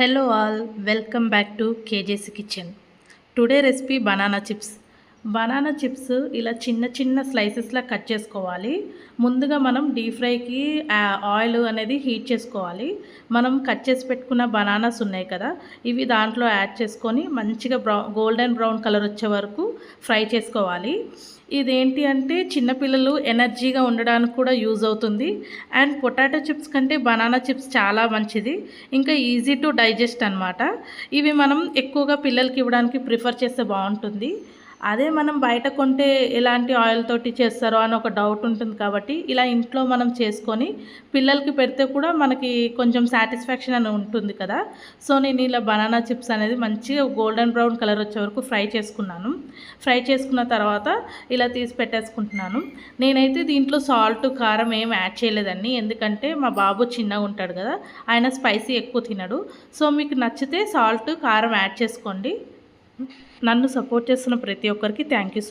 Hello all, welcome back to KJ's Kitchen. Today recipe banana chips. Banana chips ఇలా చిన్న చిన్న స్లైసెస్లా cut చేసుకోవాలి ముందుగా మనం డీప్ ఫ్రైకి ఆయిల్ అనేది హీట్ చేసుకోవాలి మనం కట్ చేసి పెట్టుకున్న బనానాస్ ఉన్నాయి కదా ఇవి దాంట్లో యాడ్ చేసుకొని మంచిగా బ్రౌన్ గోల్డెన్ బ్రౌన్ కలర్ వచ్చే వరకు ఫ్రై చేసుకోవాలి ఇదేంటి అంటే చిన్నపిల్లలు ఎనర్జీగా ఉండడానికి కూడా యూజ్ అవుతుంది అండ్ పొటాటో చిప్స్ కంటే బనానా చిప్స్ చాలా మంచిది ఇంకా ఈజీ టు డైజెస్ట్ అనమాట ఇవి మనం ఎక్కువగా పిల్లలకి ఇవ్వడానికి ప్రిఫర్ చేస్తే బాగుంటుంది అదే మనం బయట కొంటే ఎలాంటి ఆయిల్ తోటి చేస్తారో అని ఒక డౌట్ ఉంటుంది కాబట్టి ఇలా ఇంట్లో మనం చేసుకొని పిల్లలకి పెడితే కూడా మనకి కొంచెం సాటిస్ఫాక్షన్ అని ఉంటుంది కదా సో నేను ఇలా బనానా చిప్స్ అనేది మంచిగా గోల్డెన్ బ్రౌన్ కలర్ వచ్చే వరకు ఫ్రై చేసుకున్నాను ఫ్రై చేసుకున్న తర్వాత ఇలా తీసి పెట్టేసుకుంటున్నాను నేనైతే దీంట్లో సాల్ట్ కారం ఏం యాడ్ చేయలేదండి ఎందుకంటే మా బాబు చిన్నగా ఉంటాడు కదా ఆయన స్పైసీ ఎక్కువ తినడు సో మీకు నచ్చితే సాల్ట్ కారం యాడ్ చేసుకోండి నన్ను సపోర్ట్ చేస్తున్న ప్రతి ఒక్కరికి థ్యాంక్ యూ